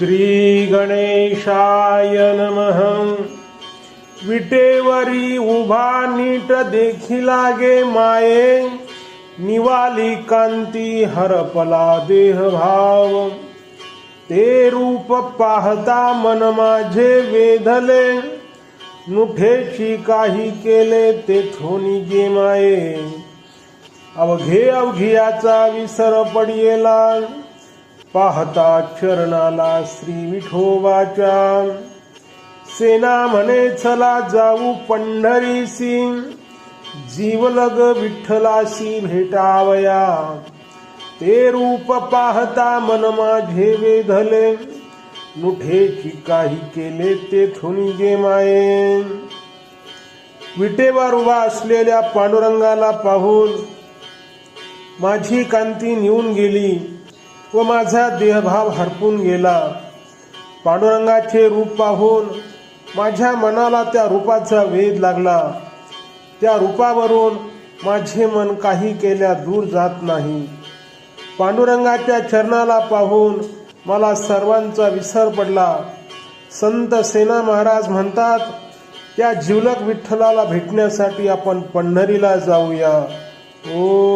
श्री गणेशाय नमः। विटेवरी उभा नीट देखी लागे माये। निवाली कांती हरपला देह भाव ते रूप पाहता मन माझे वेधले। नुठेची काही केले ते थोनी गे माये। अवघे अवघियाचा विसर पडियेला। पाहता चरणाला श्री विठोबाच्या. सेना म्हणे चला जाऊ पंढरीसी जीवलग विठ्ठलाशी भेटावया. ते रूप पाहता मन माझे वेधले. मुठेची काही केले ते थोनी गे माये. विटेवर उभा असलेल्या पांडुरंगाला पाहून माझी कांती नेऊन गेली. व माझा देहभाव हरपून गेला. पांडुरंगाचे रूप पाहून माझ्या मनाला त्या रूपाचा वेध लागला. त्या रूपावरून माझे मन काही केल्या दूर जात नाही. पांडुरंगाच्या चरणाला पाहून मला सर्वांचा विसर पडला. संत सेना महाराज म्हणतात त्या जीवलक विठ्ठलाला भेटण्यासाठी आपण पंढरीला जाऊया. ओ